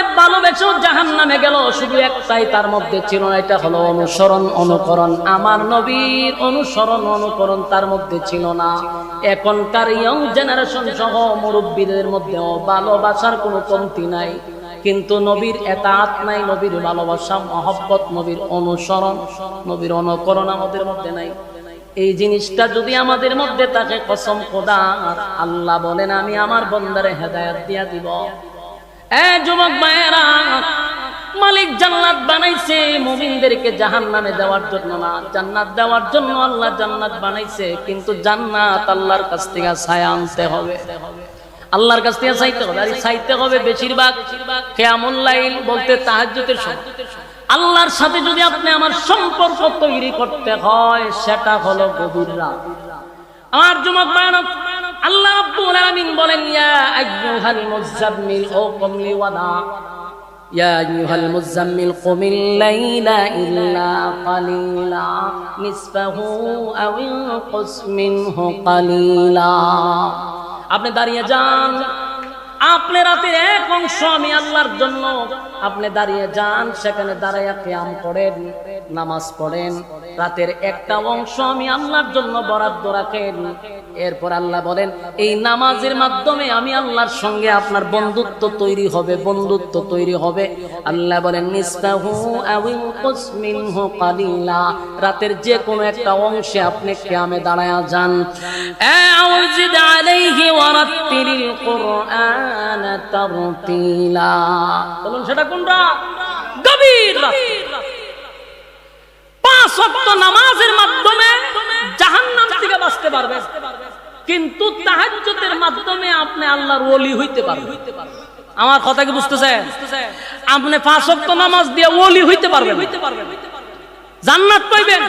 আমারে ভালোবেসেও জাহান নামে গেল, শুধু একটাই তার মধ্যে ছিল না, এটা হলো অনুসরণ, অনুকরণ। আমার নবীর অনুসরণ, অনুকরণ তার মধ্যে ছিল না। এখনকার ইয়ং জেনারেশন সহ মুরব্বীদের মধ্যেও ভালোবাসার কোনো কমতি নাই। কিন্তু নবীর এতাত নাই, নবীর ভালোবাসা, মহব্বত, নবীর অনুসরণ, নবীর অনুকরণ আমাদের মধ্যে নাই। এই জিনিসটা যদি আমাদের মধ্যে থাকে, কসম খোদার, আল্লাহ বলেন, আমি আমার বন্দারে হেদায়াত দিয়া দিব। যুবক ভাইয়েরা, মালিক জান্নাত বানাইছে, মুমিনদেরকে জাহান্নামে দেওয়ার জন্য না, জান্নাত দেওয়ার জন্য আল্লাহ জান্নাত বানাইছে, কিন্তু জান্নাত আল্লাহর কাছ থেকে ছায়া আনতে হবে। আল্লাহর কাছ থেকে চাইতে হবে, আর চাইতে হবে বেশিরভাগ। লাইল বলতে তাহাজ্জুদের সময়। আল্লাহর সাথে যদি আপনি আমার সম্পর্ক তৈরি করতে হয়, সেটা হলো গভীর রাত। আমার যুবক বায়ানক আল্লাহ রাব্বুল আলামিন বলেন, ইয়া আইয়ুহাল মুযাম্মিল, ও কমলি ওয়াদা। ইয়া আইয়ুহাল মুযাম্মিল, কুমিল লাইলা ইল্লা কালিলা, নিসফাহু আও ইনকুস মিনহু কালিলা। আপনি দাঁড়িয়ে যান। আপনি রাতের এক অংশ আমি আল্লাহর জন্য আপনি দাঁড়িয়ে যান, সেখানে দাঁড়াইয়া কিয়াম করেন, নামাজ পড়েন। রাতের একটা অংশ আমি আল্লাহর জন্য বরাদ্দ রাখেন। এরপর আল্লাহ বলেন, এই নামাজের মাধ্যমে আমি আল্লাহর সঙ্গে আপনার বন্ধুত্ব তৈরি হবে, বন্ধুত্ব তৈরি হবে। আল্লাহ বলেন রাতের যে কোনো একটা অংশে আপনি কেয়ামে দাঁড়ায়া যান। সেটা কোনটা? গভীর রাত। পাঁচ নামাজের মাধ্যমে থেকে বাঁচতে কিন্তু মাধ্যমে আপনি আল্লাহর ওলি হইতে আমার কথা কি আপনি পাঁচ নামাজ দিয়ে ওলি হইতে পারবেন জান্নাত পাইবেন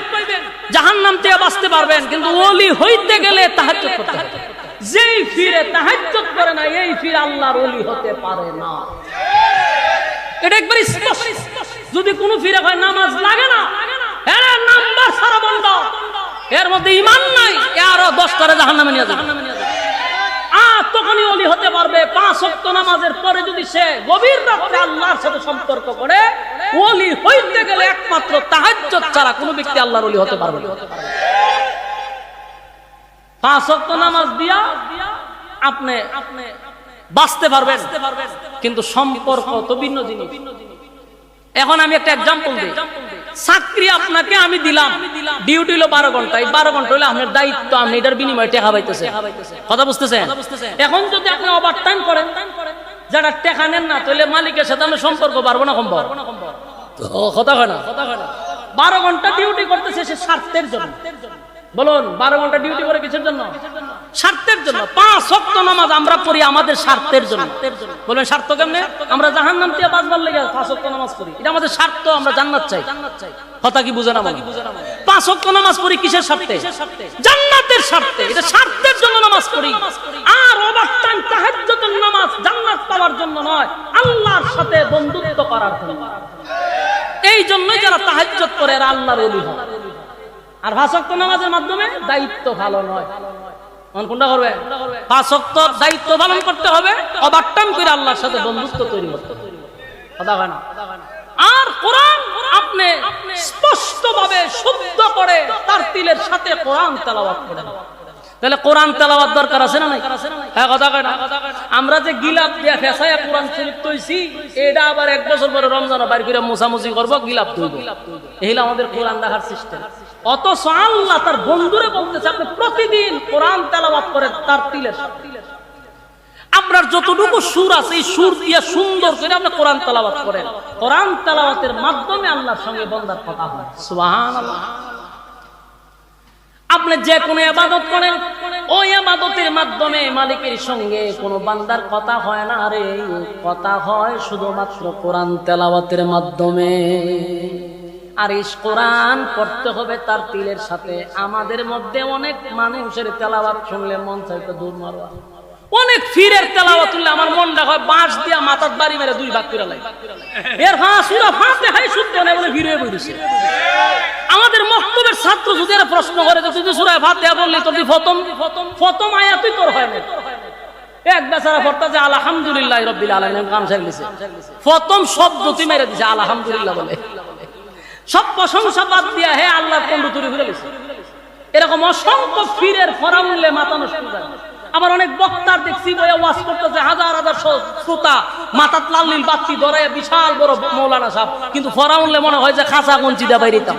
থেকে বাঁচতে পারবেন, কিন্তু ওলি হইতে গেলে করতে হবে। যেই ফিরে তাহাজ্জুদ করে না, এই ফিরে আল্লাহর ওলি হতে পারে না। এটা একবার স্পষ্ট। যদি কোনো ফিরে হয়, নামাজ লাগে না এরা মধ্যে ইমান নাই জাহান নামে নিয়ে যাবে। তখনই অলি হতে পারবে, পাঁচ অক্ত নামাজের পরে যদি সে গভীর রাত্রে আল্লাহর সাথে সম্পর্ক করে অলি হইতে গেলে একমাত্র তাহাজ্জুদ ছাড়া কোনো ব্যক্তি আল্লাহর অলি হতে পারবে পাঁচ নামাজ দিয়া আপনি আপনি বাঁচতে পারবেন, কিন্তু সম্পর্ক তো ভিন্ন জিনিস। এখন আমি একটা এক্সাম্পল দিই। চাকরি আপনাকে আমি দিলাম। ডিউটি হলো বারো ঘণ্টা। এই বারো ঘণ্টা হলে আপনার দায়িত্ব। আপনি এটার বিনিময়ে টেকা পাইতেছে কথা বুঝতেছেন? এখন যদি আপনি ওভার টাইম করেন, যারা টেকা নেন না, তাহলে মালিকের সাথে আমি সম্পর্ক পারব না সম্ভব কথা হয় না? বারো ঘণ্টা ডিউটি করতেছে সে স্বার্থের জন্য। বলুন, বারো ঘণ্টা ডিউটি করে কিসের জন্য? স্বার্থের জন্য। পাঁচ শক্ত নামাজ আমরা পড়ি আমাদের স্বার্থের জন্য। বলুন, স্বার্থ কেমনে? আমরা জাহান নাম দিয়ে বাঁচবার লেগে পাঁচ শক্ত নামাজ পড়ি। এটা আমাদের স্বার্থ, আমরা জান্নাত চাই। কথা কি বুঝে না পাঁচ শক্ত নামাজ পড়ি কিসের স্বার্থে? জান্নাতের স্বার্থে। এটা স্বার্থের জন্য নামাজ পড়ি। আর তাহাজ্জুদের নামাজ জান্নাত পাওয়ার জন্য নয়, আল্লাহর সাথে বন্ধুত্ব করার জন্য। এই জন্যই যারা তাহাজ্জুদ করে এরা আল্লাহর হয়। আর ভাষক্ত নামাজের মাধ্যমে দায়িত্ব ভালো নয়। কোরআন দরকার আছে না হ্যাঁ কথা আমরা যে গিলাপ দিয়া কোরআন তৈছি, এটা আবার এক বছর পরে রমজান বাড়ি করে মোছামুছি করব, গিলাপ তৈব এই আমাদের কোরআন দেখার সিস্টেম অথচ আল্লাহ তার বন্ধুরে বলতেছে, আপনি প্রতিদিন কোরআন তেলাওয়াত করেন, তার তিলের আপনার যতটুকু সুর আছে, এই সুর দিয়ে সুন্দর করে আপনি কোরআন তেলাওয়াত করেন। কোরআন তেলাওয়াতের মাধ্যমে আল্লাহর সঙ্গে বন্দার কথা হয়। সুবহানাল্লাহ। আপনি যে কোনো আবাদত করেন, ওই আবাদতের মাধ্যমে মালিকের সঙ্গে কোনো বান্দার কথা হয় না রে। কথা হয় শুধুমাত্র কোরআন তেলাওয়াতের মাধ্যমে। আর এই কোরআন পড়তে হবে তার তিলের সাথে। আমাদের মধ্যে অনেক মানুষের তেলাওয়াত শুনলে মন চাইতে দূর মারবা অনেক ফিরের তেলাওয়াত তুললে আমার মনটা হয় বাঁশ দিয়া মাথার বাড়ি মেরে দুই ভাগ করে লাগে এর দেখাই শুনতে বলে বইছে আমাদের মক্তবের ছাত্র যদি এরা প্রশ্ন করে তুই সুরায় ভাত দেয়া বললি তোর প্রথম প্রথম আয়াতই তোর হয় না। এক বেচারা পড়তা যে, আলহামদুলিল্লাহ রব্বিল দিছে। প্রথম শব্দ তুই মেরে দিছে, আলহামদুলিল্লাহ বলে। সব প্রশংসা বাদ দিয়া হে আল্লাহ কোন তুরি ঘুরে এরকম অসংখ্য ফিরের ফরাউনলে মাথা নষ্ট যায়। আবার অনেক বক্তার দেখছি বইয়া ওয়াজ করতেছে, হাজার হাজার শ্রোতা মাথাত লাল নীল বাতি ধরে বিশাল বড় মৌলানা সাহেব। কিন্তু ফরাউনলে মনে হয় যে খাসা গঞ্চি দা বাইরিতাম।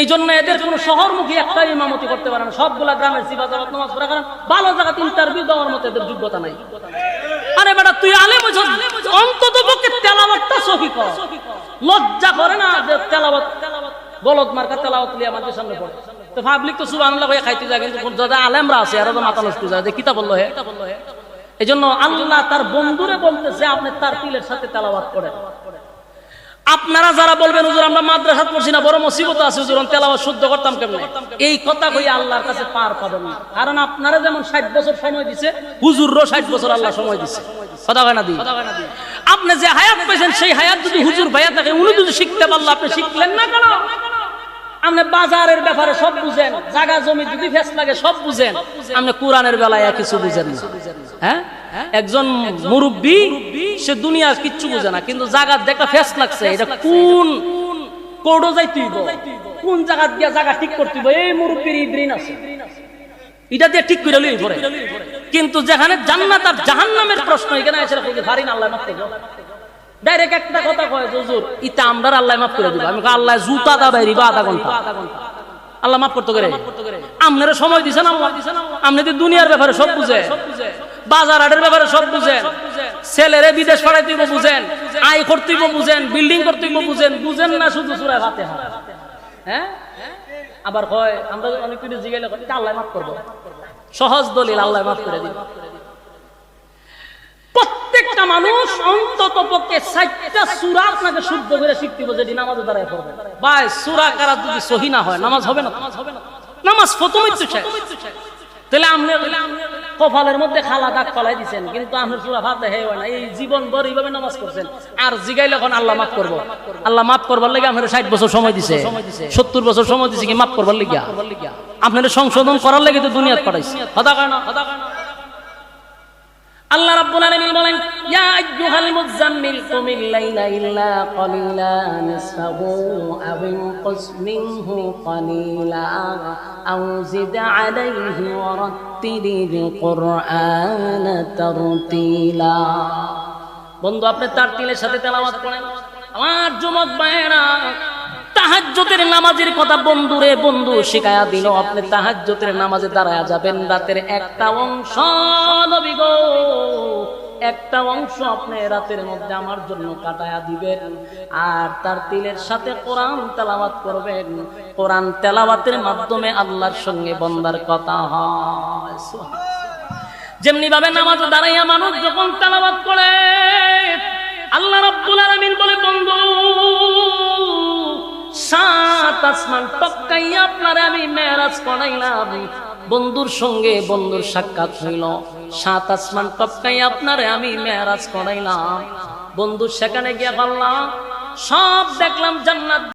এই জন্য এদের কোন শহরমুখী একটা ইমামতি করতে পারে না। সবগুলা গ্রামের সিবাজাবাদ নামাজ পড়া কারণ ভালো জায়গা ইন্টারভিউ দেওয়ার মতো এদের যোগ্যতা নাই। আরে বেটা, তুই আলে বছর অন্তত পক্ষে তেলাবাতটা সহি কর। লজ্জা করে না যে তেলাবাত বলদ মার্কা তেলাওয়াত লিয়ে আমাদের সামনে পড়ে। তো পাবলিক তো সুবহানাল্লাহ হয়ে খাইতে যায়, কিন্তু যারা আলেমরা আছে, এরা তো মাথা নষ্ট যায়। যে কিতা বলল হে? এই জন্য আল্লাহ তার বন্ধুরে বলতেছে, আপনি তার তিলের সাথে তেলাওয়াত করেন। আপনারা যারা বলবেন, হুজুর, আমরা মাদ্রাসা পড়ছি না, বড় মুসিবত আছে, হুজুর তেলাওয়াত শুদ্ধ করতাম কেমনে? এই কথা কই আল্লাহর কাছে পার পাবেন না। কারণ আপনারা যেমন 60 বছর সময় দিছে, হুজুররও 60 বছর আল্লাহ সময় দিছে। আপনি যে হায়াত পাইছেন সেই হায়াত যদি হুজুর ভাইয়া থাকে, উনি যদি শিখতে পারল, আপনি শিখলেন না কেন? আপনি বাজারের ব্যাপারে সব বুঝেন, জাগা জমি যদি ফেস লাগে, সব বুঝেন। আপনি কোরআনের বেলায় কিছু বুঝেন না। হ্যাঁ? একজন মুরব্বী, সে দুনিয়ার কিচ্ছু বুঝে না, কিন্তু জায়গার দেখা ফেস লাগছে, এটা কোন কোডো যাইতেইব কোন জায়গা দিয়া জায়গা ঠিক করতেইব এই মুরব্বীর ব্রেন আছে। এটা দিয়ে ঠিক করে লই পরে। কিন্তু যেখানে জান্নাত আর জাহান্নামের প্রশ্ন, এখানে এসে রাখো ভারী না, আল্লাহ মাফ ডাইরেক্ট একটা কথা কয় ইতা আমরার আল্লাহ মাফ করে দিব। আমি আল্লাহ জুতা দা বাইরি, বা আধা ঘণ্টা। আল্লাহ মাফ করতে করে। আপনারা সময় দিছেন আল্লাহ আপনি তো দুনিয়ার ব্যাপারে সব বুঝে। বাজার হাটের ব্যাপারে সব বুঝেন ছেলেরে বিদেশ পাঠাইতে বুঝেন। আয় করতে বুঝেন। বিল্ডিং করতে বুঝেন। বুঝেন না শুধু হাতে হাত হ্যাঁ? আবার কয়, আমরা অনেক কিছু আল্লাহ মাফ করব। সহজ দলিল, আল্লাহ মাফ করে দিন প্রত্যেকটা মানুষ অন্তত পক্ষে ষাটটা সুরা আপনাকে শুদ্ধ করে শিখতে হবে পড়বে। ভাই, সুরা কারা যদি সহি না হয়, নামাজ হবে না? নামাজ প্রথমই তো তাহলে আপনি কপালের মধ্যে খালা দাগ পালাই দিচ্ছেন কিন্তু আপনার সুরা ভাত হে হয় না এই জীবন বর এইভাবে নামাজ করছেন আর জিগাইলে এখন আল্লাহ মাফ করব। আল্লাহ মাফ করবার লেগে আপনার ষাট বছর সময় দিছে সত্তর বছর সময় দিছে কি মাফ করবার লেগে আপনার সংশোধন করার লেগে তো দুনিয়াত পাঠাইছে। হদা হদা আল্লাহ রাব্বুল আলামিন বলেন, ইয়া আইয়ুহাল মুযাম্মিল, কুমিল লাইলা ইল্লা ক্বালিলা নিসফাহু আও ইনকুস মিনহু ক্বালিলা আও জিদ আলাইহি ওয়া রাত্তিলিল কুরআনা তারতিলা। বন্ধু, আপনি তার তিলের সাথে তেলাওয়াত করেন। আমার যুবক ভাইয়েরা তাহাজ্জুদের নামাজের কথা বন্ধুরে বন্ধু শিখায়া দিল, আপনি তাহাজ্জুদের নামাজে দাঁড়ায়া যাবেন, রাতের একটা অংশ নবী একটা অংশ আপনি রাতের মধ্যে আমার জন্য কাটায়া দিবেন, আর তার তিলের সাথে কোরআন তেলাওয়াত করবেন কোরআন তেলাওয়াতের মাধ্যমে আল্লাহর সঙ্গে বন্দার কথা হয়। যেমনি ভাবে নামাজ দাঁড়াইয়া মানুষ যখন তেলাওয়াত করে, আল্লাহ রাব্বুল আলামিন বলে, বন্ধু আসমান টপকাইয়া আপনারে আমি মেরাজ করাইলাম বন্ধুর সঙ্গে বন্ধুর সাক্ষাৎ হইল। সাত আসমান টপকাইয়া আপনারে আমি মেরাজ করাইলাম বন্ধু সেখানে গিয়া বললাম, সব দেখলাম জান্নাত।